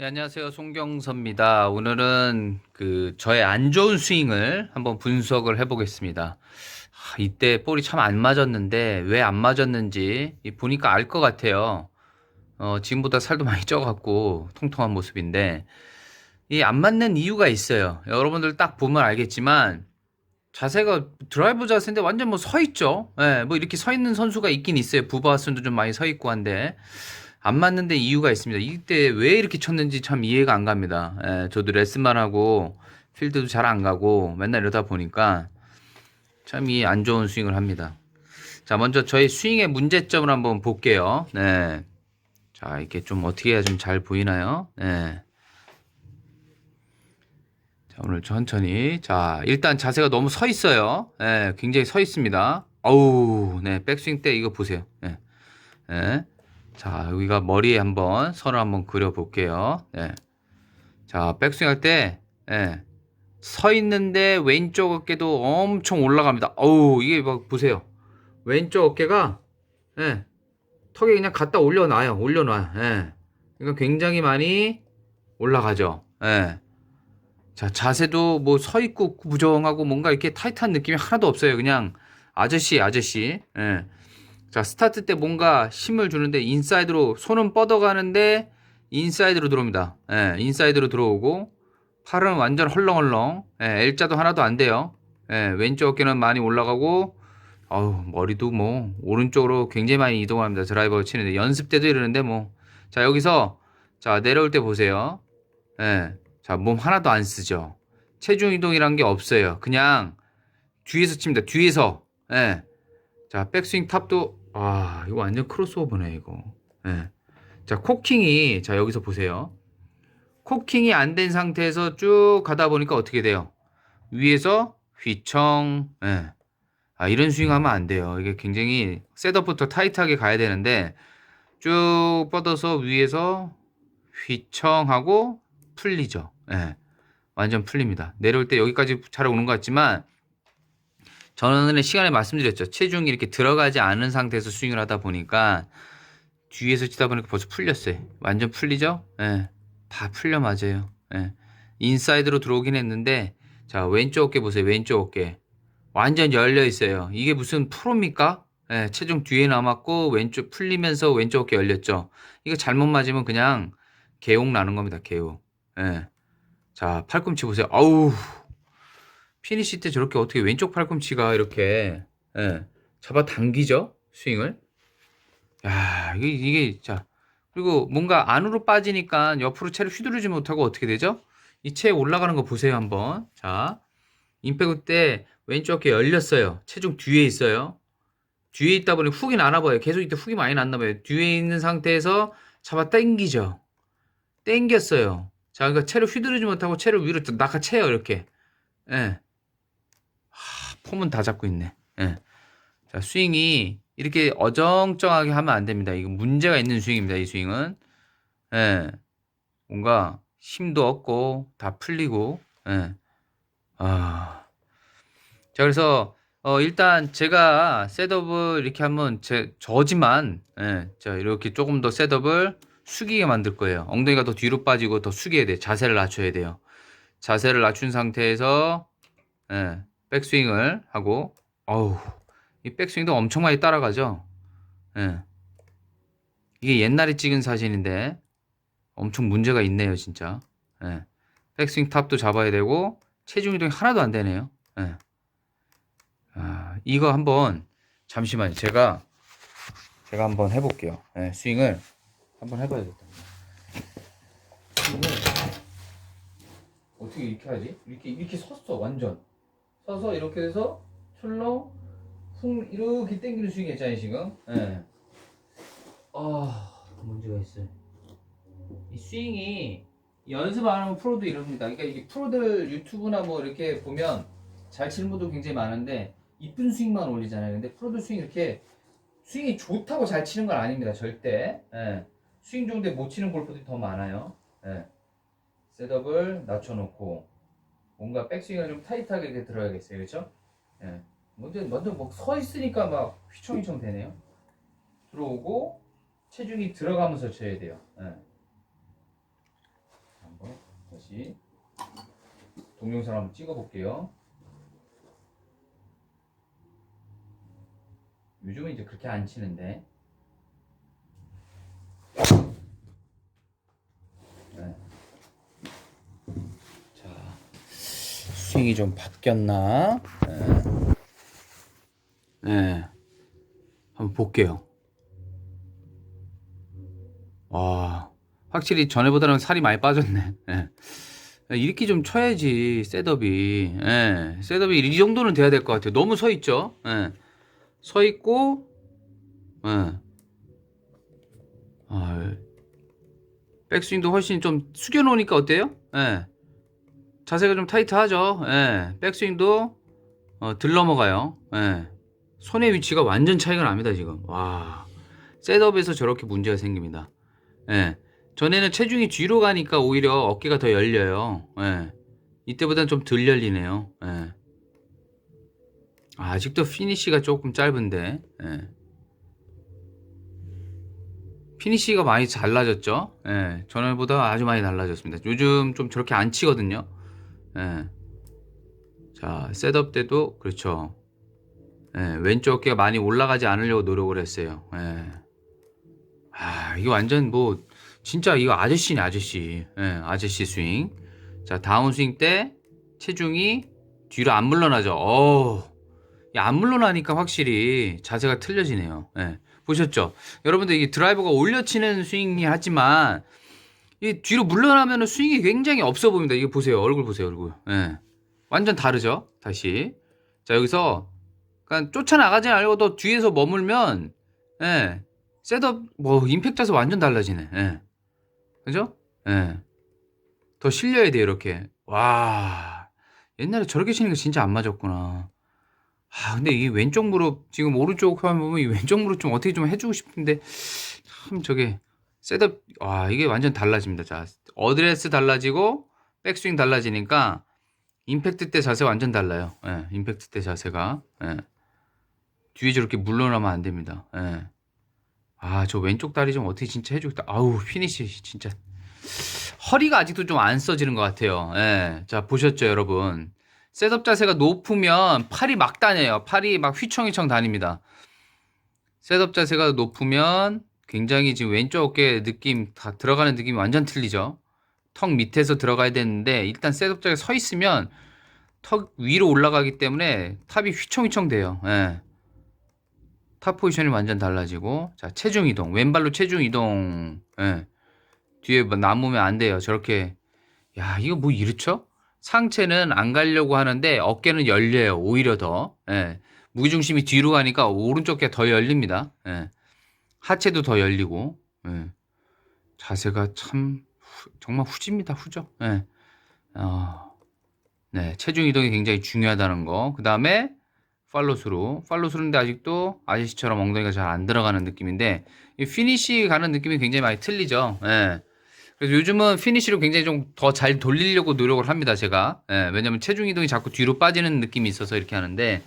안녕하세요. 송경섭입니다. 오늘은 그 저의 안 좋은 스윙을 한번 분석을 해보겠습니다. 아, 이때 볼이 참 안 맞았는데 왜 안 맞았는지 이 보니까 알 것 같아요. 어, 지금보다 살도 많이 쪄갖고 통통한 모습인데 이 안 맞는 이유가 있어요. 여러분들 딱 보면 알겠지만 자세가 드라이브 자세인데 완전 뭐 서 있죠. 예, 뭐 이렇게 서 있는 선수가 있긴 있어요. 부바스도 좀 많이 서 있고 한데 안 맞는데 이유가 있습니다. 이때 왜 이렇게 쳤는지 참 이해가 안 갑니다. 예, 저도 레슨만 하고 필드도 잘 안 가고 맨날 이러다 보니까 참 이 안 좋은 스윙을 합니다. 자, 먼저 저희 스윙의 문제점을 한번 볼게요. 네. 자, 이렇게 좀 어떻게 해야 좀 잘 보이나요? 네. 자, 오늘 천천히. 자, 일단 자세가 너무 서 있어요. 예, 굉장히 서 있습니다. 어우, 네, 백스윙 때 이거 보세요. 예. 예. 자, 여기가 머리에 한번 선을 한번 그려 볼게요. 네. 자, 백스윙 할 때, 예. 서 있는데 왼쪽 어깨도 엄청 올라갑니다. 어우, 이게 막 보세요. 왼쪽 어깨가, 예. 턱에 그냥 갖다 올려놔요. 올려놔요. 예. 이거 굉장히 많이 올라가죠. 예. 자, 자세도 뭐 서 있고 부정하고 뭔가 이렇게 타이트한 느낌이 하나도 없어요. 그냥 아저씨, 아저씨. 예. 자, 스타트 때 뭔가 힘을 주는데 인사이드로 손은 뻗어가는데 인사이드로 들어옵니다. 예, 인사이드로 들어오고 팔은 완전 헐렁헐렁. 예, L자도 하나도 안 돼요. 예, 왼쪽 어깨는 많이 올라가고 어우, 머리도 뭐 오른쪽으로 굉장히 많이 이동합니다. 드라이버 치는데 연습 때도 이러는데 뭐 자, 여기서 자, 내려올 때 보세요. 예. 자, 몸 하나도 안 쓰죠. 체중 이동이란 게 없어요. 그냥 뒤에서 칩니다. 뒤에서. 예. 자, 백스윙 탑도 아, 이거 완전 크로스오버네, 이거. 예. 자, 코킹이 자, 여기서 보세요. 코킹이 안 된 상태에서 쭉 가다 보니까 어떻게 돼요? 위에서 휘청. 예. 아, 이런 스윙 하면 안 돼요. 이게 굉장히 셋업부터 타이트하게 가야 되는데 쭉 뻗어서 위에서 휘청하고 풀리죠. 예. 완전 풀립니다. 내려올 때 여기까지 잘 오는 것 같지만 저는 시간에 말씀드렸죠. 체중이 이렇게 들어가지 않은 상태에서 스윙을 하다 보니까 뒤에서 치다 보니까 벌써 풀렸어요. 완전 풀리죠? 예. 다 풀려 맞아요. 예. 인사이드로 들어오긴 했는데 자, 왼쪽 어깨 보세요. 왼쪽 어깨. 완전 열려 있어요. 이게 무슨 프로입니까? 예, 체중 뒤에 남았고 왼쪽 풀리면서 왼쪽 어깨 열렸죠. 이거 잘못 맞으면 그냥 개옥 나는 겁니다. 개옥. 예. 자, 팔꿈치 보세요. 아우. 피니시 때 저렇게 어떻게 왼쪽 팔꿈치가 이렇게 예, 잡아 당기죠? 스윙을? 야 이게 이게 자 그리고 뭔가 안으로 빠지니까 옆으로 채를 휘두르지 못하고 어떻게 되죠? 이 채 올라가는 거 보세요 한번. 자 임팩트 때 왼쪽 어깨 열렸어요. 체중 뒤에 있어요. 뒤에 있다 보니 훅이 나나 봐요. 계속 이때 훅이 많이 났나 봐요. 뒤에 있는 상태에서 잡아 당기죠. 당겼어요. 자 그러니까 채를 휘두르지 못하고 채를 위로 낙하채요 이렇게. 예. 폼은 다 잡고 있네. 예. 자, 스윙이 이렇게 어정쩡하게 하면 안 됩니다. 이거 문제가 있는 스윙입니다. 이 스윙은. 예. 뭔가 힘도 없고 다 풀리고. 예. 아. 자, 그래서 어, 일단 제가 셋업을 이렇게 하면 제 저지만 예. 자, 이렇게 조금 더 셋업을 숙이게 만들 거예요. 엉덩이가 더 뒤로 빠지고 더 숙여야 돼. 자세를 낮춰야 돼요. 자세를 낮춘 상태에서 예. 백스윙을 하고 어우 이 백스윙도 엄청 많이 따라가죠 예. 이게 옛날에 찍은 사진인데 엄청 문제가 있네요 진짜 예. 백스윙 탑도 잡아야 되고 체중 이동이 하나도 안 되네요 예. 아, 이거 한번 잠시만요 제가 제가 한번 해볼게요 예, 스윙을 한번 해봐야겠다 어떻게 이렇게 하지? 이렇게 이렇게 섰어 완전 서서 이렇게 돼서 출렁 훅 이렇게 당기는 스윙이 있잖아요 지금? 예. 아 문제가 있어요. 이 스윙이 연습 안 하면 프로도 이럽니다. 그러니까 이게 프로들 유튜브나 뭐 이렇게 보면 잘 치는 분도 굉장히 많은데 이쁜 스윙만 올리잖아요. 근데 프로들 스윙 이렇게 스윙이 좋다고 잘 치는 건 아닙니다 절대. 예. 스윙 좋은데 못 치는 골프들이 더 많아요. 예. 셋업을 낮춰놓고 뭔가 백스윙을 좀 타이트하게 들어야겠어요. 그렇죠? 예. 먼저 먼저 뭐 서 있으니까 막 휘청휘청 되네요. 들어오고 체중이 들어가면서 쳐야 돼요. 예. 다시 동영상 한번 찍어 볼게요. 요즘은 이제 그렇게 안 치는데. 네. 자, 스윙이 좀 바뀌었나? 네. 네. 한번 볼게요. 와, 확실히 전에보다는 살이 많이 빠졌네. 예. 이렇게 좀 쳐야지, 셋업이. 예. 셋업이 이 정도는 돼야 될 것 같아요. 너무 서 있죠? 예. 서 있고, 예. 아, 백스윙도 훨씬 좀 숙여 놓으니까 어때요? 예. 자세가 좀 타이트하죠? 예. 백스윙도, 어, 들 넘어가요. 예. 손의 위치가 완전 차이가 납니다, 지금. 와. 셋업에서 저렇게 문제가 생깁니다. 예. 전에는 체중이 뒤로 가니까 오히려 어깨가 더 열려요. 예. 이때보다는 좀덜 열리네요. 예. 아, 아직도 피니쉬가 조금 짧은데. 예. 피니쉬가 많이 달라졌죠. 예. 전에보다 아주 많이 달라졌습니다. 요즘 좀 저렇게 안 치거든요. 예. 자, 셋업 때도 그렇죠. 예, 왼쪽 어깨가 많이 올라가지 않으려고 노력을 했어요. 예. 아, 이거 완전 뭐 진짜 이거 아저씨네 아저씨. 예, 아저씨 스윙. 자, 다운 스윙 때 체중이 뒤로 안 물러나죠. 어. 이안 물러나니까 확실히 자세가 틀려지네요. 예. 보셨죠? 여러분들 이게 드라이버가 올려치는 스윙이 하지만 이 뒤로 물러나면 스윙이 굉장히 없어 보입니다. 이거 보세요. 얼굴 보세요. 얼굴. 예. 완전 다르죠? 다시. 자, 여기서 그러니까 쫓아나가지 않고도 뒤에서 머물면 예. 셋업 뭐 임팩트 자세 완전 달라지네. 예. 그죠? 예. 더 실려야 돼 이렇게. 와. 옛날에 저렇게 치는 게 진짜 안 맞았구나. 아, 근데 이 왼쪽 무릎 지금 오른쪽 화면 보면 이 왼쪽 무릎 좀 어떻게 좀 해주고 싶은데 참 저게 셋업 와 이게 완전 달라집니다. 자 어드레스 달라지고 백스윙 달라지니까 임팩트 때 자세 완전 달라요. 예, 임팩트 때 자세가 예. 뒤에 저렇게 물러나면 안 됩니다. 예. 아, 저 왼쪽 다리 좀 어떻게 진짜 해주겠다. 아우, 피니시 진짜. 허리가 아직도 좀 안 써지는 것 같아요. 예. 자, 보셨죠, 여러분. 셋업 자세가 높으면 팔이 막 다녀요. 팔이 막 휘청휘청 다닙니다. 셋업 자세가 높으면 굉장히 지금 왼쪽 어깨 느낌 다 들어가는 느낌이 완전 틀리죠. 턱 밑에서 들어가야 되는데 일단 셋업 자세 서 있으면 턱 위로 올라가기 때문에 탑이 휘청휘청 돼요. 예. 탑 포지션이 완전 달라지고 자 체중 이동 왼발로 체중 이동 예. 뒤에 뭐 남으면 안 돼요 저렇게 야 이거 뭐 이렇죠 상체는 안 가려고 하는데 어깨는 열려요 오히려 더 예. 무게중심이 뒤로 가니까 오른쪽 게더 열립니다 예. 하체도 더 열리고 예. 자세가 참 후- 정말 후집니다 후죠 예. 어, 네 체중 이동이 굉장히 중요하다는 거 그 다음에 팔로스루. 팔로스루인데 아직도 아저씨처럼 엉덩이가 잘 안 들어가는 느낌인데 이 피니시 가는 느낌이 굉장히 많이 틀리죠. 예. 그래서 요즘은 피니시를 굉장히 좀 더 잘 돌리려고 노력을 합니다. 제가. 예. 왜냐면 체중 이동이 자꾸 뒤로 빠지는 느낌이 있어서 이렇게 하는데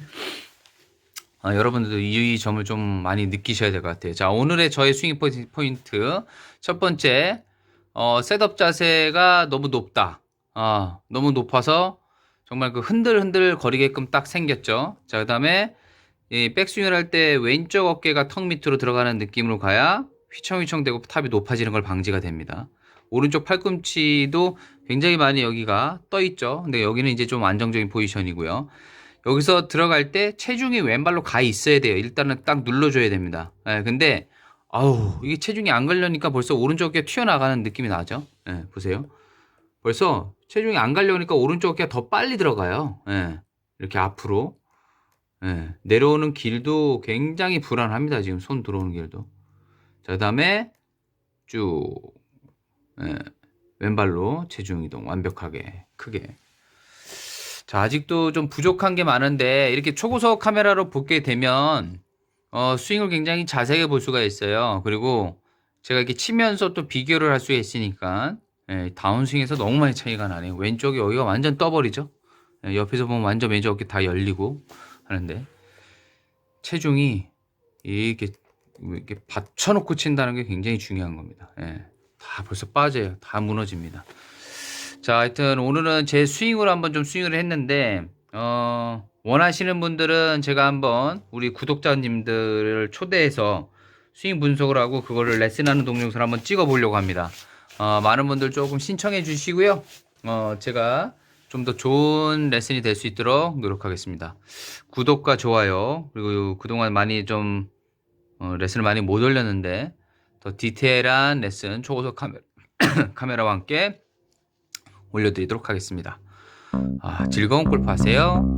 아, 여러분들도 이 점을 좀 많이 느끼셔야 될 것 같아요. 자, 오늘의 저의 스윙 포인트- 포인트. 첫 번째, 어, 셋업 자세가 너무 높다. 아, 너무 높아서 정말 그 흔들흔들 거리게끔 딱 생겼죠. 자, 그 다음에 이 백스윙을 할 때 왼쪽 어깨가 턱 밑으로 들어가는 느낌으로 가야 휘청휘청 되고 탑이 높아지는 걸 방지가 됩니다. 오른쪽 팔꿈치도 굉장히 많이 여기가 떠 있죠. 근데 여기는 이제 좀 안정적인 포지션이고요. 여기서 들어갈 때 체중이 왼발로 가 있어야 돼요. 일단은 딱 눌러줘야 됩니다. 예, 근데 아우 이게 체중이 안 걸려니까 벌써 오른쪽 어깨 튀어나가는 느낌이 나죠. 예, 보세요. 벌써 체중이 안 가려니까 오른쪽 어깨가 더 빨리 들어가요. 예, 이렇게 앞으로. 예, 내려오는 길도 굉장히 불안합니다. 지금 손 들어오는 길도. 자, 그 다음에 쭉, 예, 왼발로 체중 이동 완벽하게, 크게. 자, 아직도 좀 부족한 게 많은데, 이렇게 초고속 카메라로 보게 되면, 어, 스윙을 굉장히 자세하게 볼 수가 있어요. 그리고 제가 이렇게 치면서 또 비교를 할 수가 있으니까, 예, 다운스윙에서 너무 많이 차이가 나네요. 왼쪽이 여기가 완전 떠버리죠. 예, 옆에서 보면 완전 왼쪽 어깨 다 열리고 하는데 체중이 이렇게 이렇게 받쳐놓고 친다는 게 굉장히 중요한 겁니다. 예, 다 벌써 빠져요. 다 무너집니다. 자, 하여튼 오늘은 제 스윙으로 한번 좀 스윙을 했는데 어, 원하시는 분들은 제가 한번 우리 구독자님들을 초대해서 스윙 분석을 하고 그거를 레슨하는 동영상을 한번 찍어 보려고 합니다. 어, 많은 분들 조금 신청해 주시고요. 어, 제가 좀 더 좋은 레슨이 될 수 있도록 노력하겠습니다. 구독과 좋아요 그리고 그동안 많이 좀 어, 레슨을 많이 못 올렸는데 더 디테일한 레슨 초고속 카메라, 카메라와 함께 올려드리도록 하겠습니다. 아, 즐거운 골프 하세요.